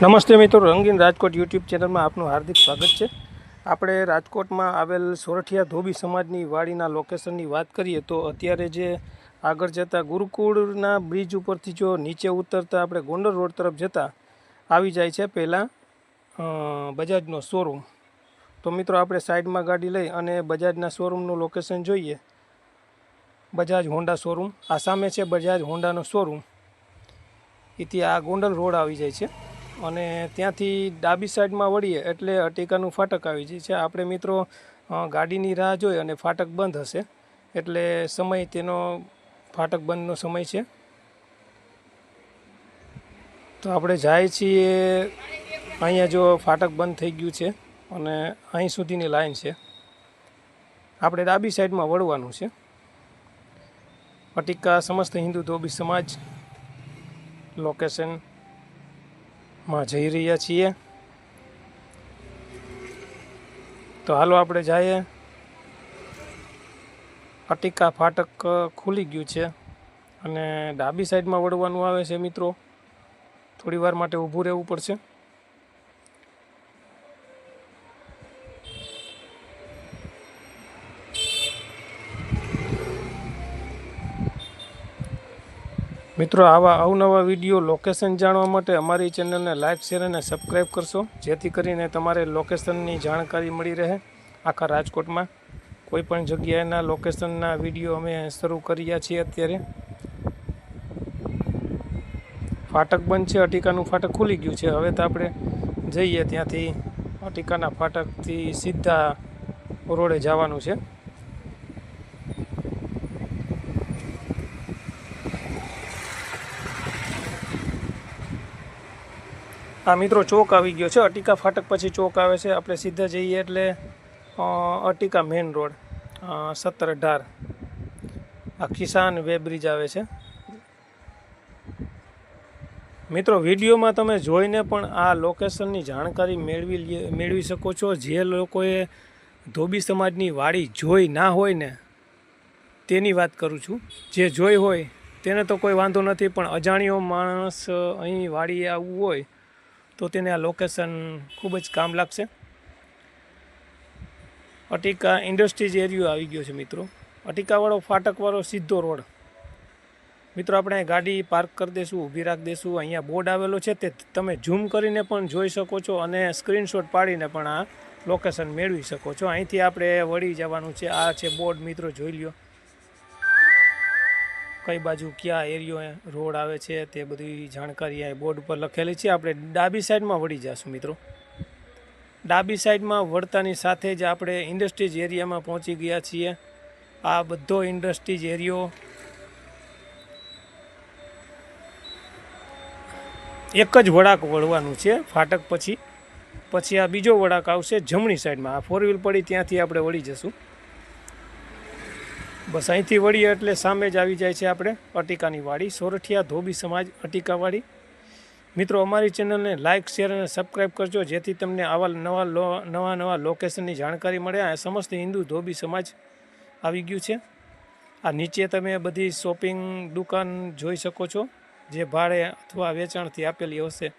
નમસ્તે મિત્રો, રંગીન રાજકોટ યુટ્યુબ ચેનલમાં આપનું હાર્દિક સ્વાગત છે. આપણે રાજકોટમાં આવેલ સોરઠિયા ધોબી સમાજની વાડીના લોકેશનની વાત કરીએ તો અત્યારે જે આગળ જતા ગુરુકુળના બ્રિજ ઉપરથી જો નીચે ઉતરતા આપણે ગોંડલ રોડ તરફ જતા આવી જાય છે પહેલાં બજાજનો શોરૂમ તો મિત્રો આપણે સાઈડમાં ગાડી લઈ અને બજાજના શોરૂમનું લોકેશન જોઈએ. બજાજ હોન્ડા શોરૂમ આ સામે છે બજાજ હોન્ડાનો શોરૂમ એથી આ ગોંડલ રોડ આવી જાય છે. અને ત્યાંથી ડાબી સાઈડમાં વળીએ એટલે અટીકાનું ફાટક આવી જાય છે. આપણે મિત્રો ગાડીની રાહ જોઈ અને ફાટક બંધ હશે. એટલે સમય તેનો, ફાટક બંધનો સમય છે. તો આપણે જાય છીએ, અહીંયા જો ફાટક બંધ થઈ ગયું છે અને અહીં સુધીની લાઈન છે. આપણે ડાબી સાઈડમાં વળવાનું છે. અટીકા સમસ્ત હિન્દુ ધોબી સમાજ લોકેશન માં જઈ રહ્યા છીએ. તો હાલો આપણે જઈએ. અટિકા ફાટક ખુલી ગયું છે અને ડાબી સાઈડમાં વળવાનું આવે છે મિત્રો. થોડી વાર માટે ઊભું રહેવું પડશે. મિત્રો, આવા અવનવા વીડિયો લોકેશન જાણવા માટે અમારી ચેનલને લાઇક શેર અને સબસ્ક્રાઈબ કરશો. જેથી કરીને તમારે લોકેશનની જાણકારી મળી રહે આખા રાજકોટમાં. કોઈપણ જગ્યાએના લોકેશનના વીડિયો અમે શરૂ કર્યા છીએ અત્યારે. ફાટક બંધ છે, અટીકાનું ફાટક ખુલી ગયું છે. હવે તો આપણે જઈએ ત્યાંથી અટીકાના ફાટકથી સીધા રોડે જવાનું છે. આ મિત્રો ચોક આવી ગયો છે. અટીકા ફાટક પછી ચોક આવે છે. આપણે સીધા જઈએ એટલે અટિકા મેઇન રોડ સત્તર અઢાર. આ કિસાન વે બ્રિજ આવે છે. મિત્રો, વિડીયોમાં તમે જોઈને પણ આ લોકેશનની જાણકારી મેળવી મેળવી શકો છો. જે લોકોએ ધોબી સમાજની વાડી જોઈ ના હોય ને, તેની વાત કરું છું. જે જોઈ હોય, તેને તો કોઈ વાંધો નથી, પણ અજાણ્યો માણસ અહીં વાડીએ આવવું હોય તો તેને આ લોકેશન ખૂબ જ કામ લાગશે. અટીકા ઇન્ડસ્ટ્રીઝ એરિયો આવી ગયો છે મિત્રો. અટીકાવાળો ફાટકવાળો સીધો રોડ. મિત્રો, આપણે ગાડી પાર્ક કરી દઈશું ઊભી રાખી દઈશું અહીંયા બોર્ડ આવેલો છે, તે તમે ઝૂમ કરીને પણ જોઈ શકો છો અને સ્ક્રીનશોટ પાડીને પણ આ લોકેશન મેળવી શકો છો. અહીંથી આપણે વળી જવાનું છે. આ છે બોર્ડ મિત્રો, જોઈ લ્યો. કઈ બાજુ ક્યાં એરિયો રોડ આવે છે તે બધી જાણકારી આ બોર્ડ ઉપર લખેલી છે. આપણે ડાબી સાઈડમાં વળી જઈશું મિત્રો. ડાબી સાઈડમાં વળતાની સાથે જ આપણે ઇન્ડસ્ટ્રીઝ એરિયામાં પહોંચી ગયા છીએ. આ બધો ઇન્ડસ્ટ્રીઝ એરિયો એક જ વળાક વળવાનું છે ફાટક પછી. પછી આ બીજો વળાક આવશે જમણી સાઈડમાં. આ ફોર વ્હીલ પડી ત્યાંથી આપણે વળી જશું. બસ અહીંથી વળીએ એટલે સામે જ આવી જાય છે આપણે અટીકાની વાડી, સોરઠિયા ધોબી સમાજ અટીકાવાડી મિત્રો, અમારી ચેનલને લાઇક શેર અને સબસ્ક્રાઈબ કરજો, જેથી તમને આવા નવા નવા નવા લોકેશનની જાણકારી મળે. આ સમસ્ત હિન્દુ ધોબી સમાજ આવી ગયું છે. આ નીચે તમે બધી શોપિંગ દુકાન જોઈ શકો છો, જે ભાડે અથવા વેચાણથી આપેલી હશે.